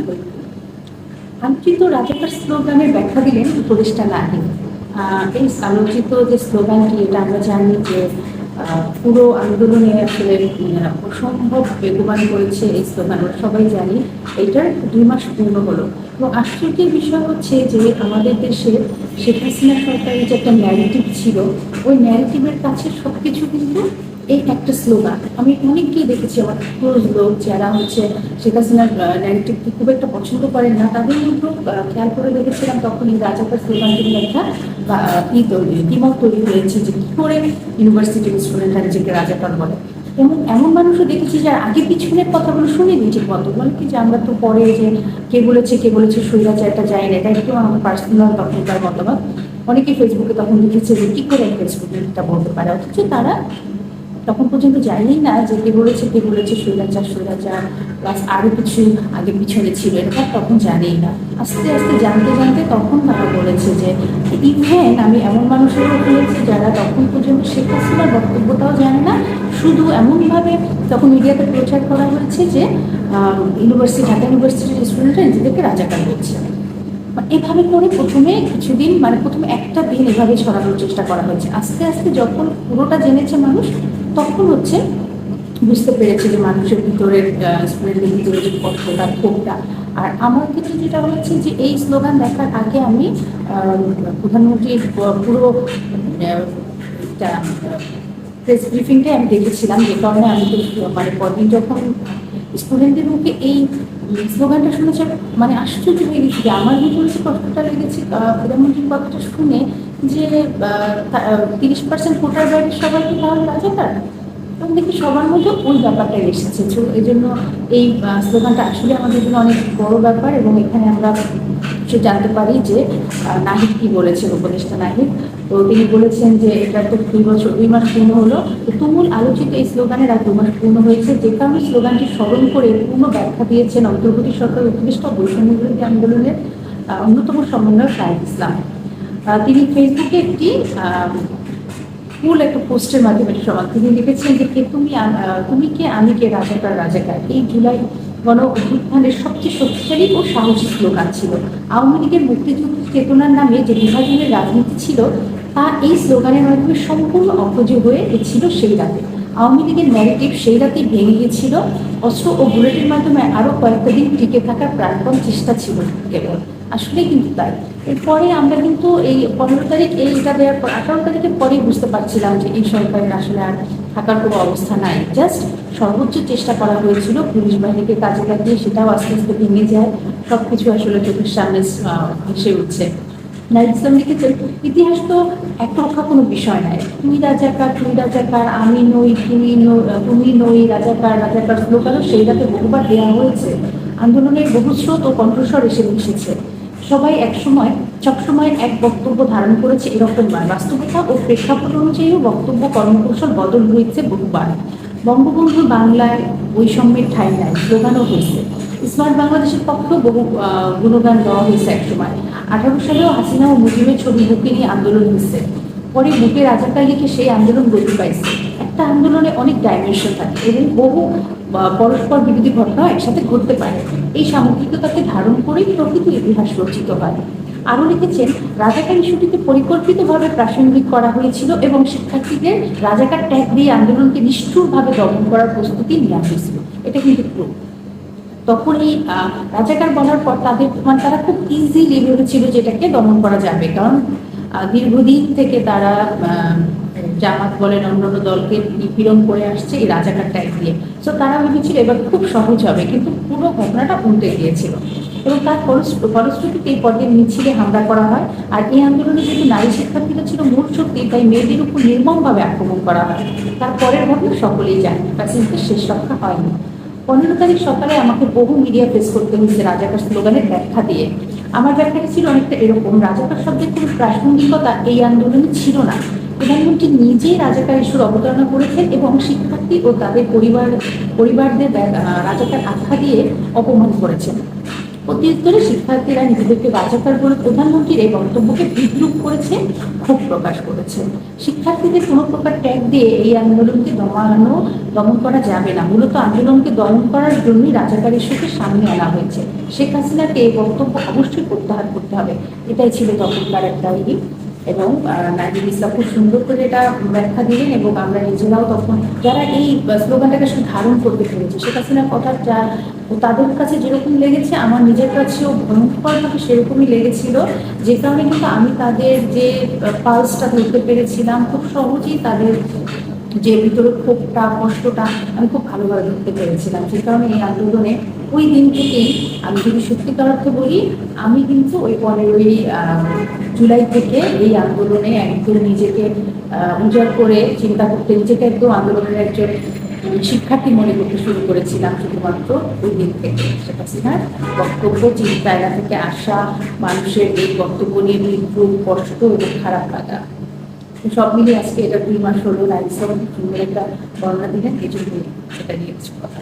আলাইকুম। রাজাকার ব্যাখ্যা দিলেন উপদেষ্টা এই যে স্লোগানটি, এটা আমরা জানি যে পুরো আন্দোলনে আসলে অসম্ভব বেগবান করেছে এই স্লোগান সবাই জানি, এইটার দুই মাস পূর্ণ হলো। এবং আশ্চর্যের বিষয় হচ্ছে যে, আমাদের দেশে শেখ হাসিনা সরকারের যে একটা ন্যারেটিভ ছিল, ওই ন্যারেটিভের কাছে সব কিছু কিন্তু এই একটা স্লোগান। আমি অনেককেই দেখেছি, আমার ক্লোজ লোক যারা হচ্ছে শেখ হাসিনার ন্যারেটিভকে খুব একটা পছন্দ করেন না, তাদের মধ্যেও খেয়াল করে দেখেছিলাম তখন এই রাজাকার স্লোগানটি নিয়ে একটা ই তৈরি, দ্বিমত তৈরি হয়েছে যে কী করে ইউনিভার্সিটির স্টুডেন্টরা নিজেকে রাজাকার বলে। এবং এমন মানুষও দেখেছি যার আগে পিছনের কথাগুলো শুনে দিই ঠিক মতো। বলে কি যে, আমরা তো পরে যে কে বলেছে কে বলেছে স্বৈরাচারটা যায় না, এটা একটু আমার পার্সোনাল তখনকার মতামত। অনেকে ফেসবুকে তখন লিখেছে যে, কী করে ফেসবুকে এটা বলতে পারে? অথচ তারা তখন পর্যন্ত জানি না যে কে বলেছে কে বলেছে স্বৈরাচার স্বৈরাচার প্লাস আরও কিছু আগে পিছনে ছিল এটা তখন জানিই না। আস্তে আস্তে জানতে জানতে তখন তারা বলেছে যে ইভেন আমি এমন মানুষেরও বলেছি যারা তখন পর্যন্ত শেখ হাসিনার বক্তব্যটাও জানে না। শুধু এমনভাবে তখন মিডিয়াতে প্রচার করা হয়েছে যে ইউনিভার্সিটি ঢাকা ইউনিভার্সিটির স্টুডেন্টরা নিজেদেরকে রাজাকার করছে এভাবে করে প্রথমে কিছুদিন মানে প্রথমে একটা দিন এভাবে ছড়ানোর চেষ্টা করা হয়েছে। আস্তে আস্তে যখন পুরোটা জেনেছে মানুষ তখন হচ্ছে বুঝতে পেরেছি যে মানুষের ভিতরের স্টুডেন্টের ভিতরে যে কষ্টটা ক্ষোভটা আর আমার ক্ষেত্রে যেটা হয়েছে যে এই স্লোগান দেখার আগে আমি প্রধানমন্ত্রীর পুরো প্রেস ব্রিফিংটাই আমি দেখেছিলাম, যে কারণে আমি তো মানে পরদিন যখন স্টুডেন্টদের মুখে এই স্লোগানটা শুনেছে মানে আশ্চর্য হয়ে গেছি যে আমার ভিতরে যে কষ্টটা লেগেছে প্রধানমন্ত্রীর কথাটা শুনে যে তিরিশ পার্সেন্ট ভোটার বাইরের সবাই কি তাহলে রাজাকার এবং দেখি সবার মধ্যে ওই ব্যাপারটা এসেছে। এই জন্য এই স্লোগানটা আসলে আমাদের জন্য অনেক বড় ব্যাপার এবং এখানে আমরা সে জানতে পারি যে নাহিদ কি বলেছেন উপদেষ্টা নাহিদ। তো তিনি বলেছেন যে, এটা তো দুই বছর, দুই মাস পূর্ণ হলো। তো তুমুল আলোচিত এই স্লোগানের আর দু মাস পূর্ণ হয়েছে। যে কারণে স্লোগানটি স্মরণ করে পূর্ণ ব্যাখ্যা দিয়েছেন অন্তর্বর্তী সরকার উপদেষ্টা বৈষম্য বিরোধী আন্দোলনের অন্যতম সমন্বয় শাহিদ ইসলাম। তিনি ফেসবুকে একটি ফুল একটা পোস্টের মাধ্যমে সমাজ তিনি লিখেছেন যে কে তুমি তুমি কে, আমি কে রাজাকার রাজাকার। এই জুলাই গণ অভ্যুত্থানের সবচেয়ে শক্তিশালী ও সাহসী স্লোগান ছিল। আওয়ামী লীগের মুক্তিযুদ্ধ চেতনার নামে যে বিভাজনের রাজনীতি ছিল, তা এই স্লোগানের মাধ্যমে সম্পূর্ণ অপজ হয়ে গেছিল সেই রাতে। আওয়ামী লীগের ন্যারেটিভ সেই রাতেই ভেঙে গিয়েছিল। অস্ত্র ও বুলেটের মাধ্যমে আরও কয়েকটা দিন টিকে থাকার প্রাণপণ চেষ্টা ছিল কেবল। আসলে কিন্তু তাই এরপরে আমরা কিন্তু এই পনেরো তারিখ এইটা দেওয়ার পর আঠারো তারিখের পরেই বুঝতে পারছিলাম যে এই সরকারের আসলে আর থাকার কোনো অবস্থা নাই জাস্ট সর্বোচ্চ চেষ্টা করা হয়েছিল পুলিশ বাহিনীকে কাজে লাগিয়ে সেটাও আস্তে আস্তে ভেঙে যায় সব কিছু আসলে চোখের সামনে ভেসে উঠছে ইসলাম লিখেছেন ইতিহাস তো একরক্ষা কোনো বিষয় নয় তুই রাজাকার তুই রাজাকার আমি নই তুমি নই তুমি নই রাজাকার রাজাকার স্লোগানও সেই রাতে বহুবার দেওয়া হয়েছে আন্দোলনের বহু স্রোত ও কণ্ঠস্বর এসে মিশেছে সবাই একসময় সবসময় এক বক্তব্য ধারণ করেছে এরকম নয় বাস্তবতা ও প্রেক্ষাপট অনুযায়ী বক্তব্য কর্মকৌশল বদল হয়েছে বহুবার বঙ্গবন্ধু বাংলায় বৈষম্যের ঠাঁই নাই, স্লোগানও হয়েছে। স্মার্ট বাংলাদেশের পক্ষেও বহু গুণগান দেওয়া হয়েছে একসময়। আঠারো সালেও হাসিনা ও মুজিবের ছবি বুকে নিয়ে আন্দোলন হয়েছে। পরে বুকে রাজাকার লিখে সেই আন্দোলন গতি পাইছে। একটা আন্দোলনে অনেক ডাইমেনশন থাকে, এবং বহু পরস্পর বিরোধী ঘটনা একসাথে ঘটতে পারে। এই সামগ্রিকতাকে ধারণ করেই প্রকৃত ইতিহাস রচিত হয়। আরও লিখেছেন, রাজাকার ইস্যুটিকে পরিকল্পিতভাবে প্রাসঙ্গিক করা হয়েছিল এবং শিক্ষার্থীদের রাজাকার ট্যাগ দিয়ে আন্দোলনকে নিষ্ঠুরভাবে দমন করার প্রস্তুতি নেওয়া হয়েছিল। এটা কিন্তু proof। তখন এই রাজাকার বলার পর তাদের মানে তারা খুব ইজিলি ভেবেছিল যে এটাকে দমন করা যাবে। কারণ দীর্ঘদিন থেকে তারা জামাত বলেন অন্যান্য দলকে নিপীড়ন করে আসছে এই রাজাকার ট্যাগ দিয়ে। সো তারা ভেবেছিল এবার খুব সহজ হবে, কিন্তু পুরো ঘটনাটা উল্টে গিয়েছিল। এবং তার ফলশ্রু- ফলশ্রুতিতে এই পর্যায়ে মিছিলে হামলা করা হয়, আর এই আন্দোলনে যেহেতু নারী শিক্ষার্থীরা ছিল, মূল শক্তি, তাই মেয়েদের উপর নির্মমভাবে আক্রমণ করা হয়। তার পরের ঘটনা সকলেই জানে প্যাসেঞ্জের শেষ রক্ষা হয়নি। পনেরো তারিখ সকালে আমাকে বহু মিডিয়া ফেস করতে হয়েছে রাজাকার স্লোগানের ব্যাখ্যা দিয়ে। আমার ব্যাখ্যাটা ছিল অনেকটা এরকম, রাজাকার শব্দের কোনো প্রাসঙ্গিকতা এই আন্দোলনে ছিল না। প্রধানমন্ত্রী নিজেই রাজাকার ইস্যুর অবতারণা করেছেন এবং শিক্ষার্থী ও তাদের পরিবার, পরিবারদের রাজাকার আখ্যা দিয়ে অপমান করেছেন। প্রত্যুত্তরে শিক্ষার্থীরা নিজেদেরকে রাজাকার বলে প্রধানমন্ত্রীর এই বক্তব্যকে বিদ্রুপ করেছে, ক্ষোভ প্রকাশ করেছে। শিক্ষার্থীদের কোনো প্রকার ট্যাগ দিয়ে এই আন্দোলনকে দমানো, দমন করা যাবে না। মূলত আন্দোলনকে দমন করার জন্যই রাজাকার ইস্যুকে সামনে আনা হয়েছে। শেখ হাসিনাকে এই বক্তব্য অবশ্যই প্রত্যাহার করতে হবে। এটাই ছিল তখনকার একটা ই এবং নাজির ইসলাম খুব সুন্দর করে এটা ব্যাখ্যা দিলেন এবং আমরা নিজেরাও তখন যারা এই স্লোগানটাকে আসলে ধারণ করতে পেরেছে, শেখ হাসিনার কথা যা তাদের কাছে যেরকম লেগেছে, আমার নিজের কাছেও ভয়ঙ্করভাবে সেরকমই লেগেছিল। যে কারণে কিন্তু আমি তাদের যে পালসটা ধরতে পেরেছিলাম, খুব সহজেই তাদের যে ভিতরে ক্ষোভটা, কষ্টটা আমি খুব ভালোভাবে ধরতে পেরেছিলাম। যে কারণে এই আন্দোলনে ওই দিন থেকেই আমি যদি সত্যিকার অর্থে বলি, আমি কিন্তু ওই পনেরোই জুলাই থেকে এই আন্দোলনে একদম নিজেকে উজাড় করে চিন্তা করতে, নিজেকে একদম আন্দোলনের একজন শিক্ষার্থী মনে করতে শুরু করেছিলাম শুধুমাত্র ওই দিন থেকে শেখ হাসিনার বক্তব্য চিন্তায়না থেকে আসা মানুষের এই বক্তব্য নিয়ে বিদ্রুপ কষ্ট এবং খারাপ লাগা সব মিলিয়ে আজকে এটা দুই মাস হলো লাইসন সুন্দর একটা বর্ণনা দিলেন, এই জন্য সেটা নিয়ে কথা।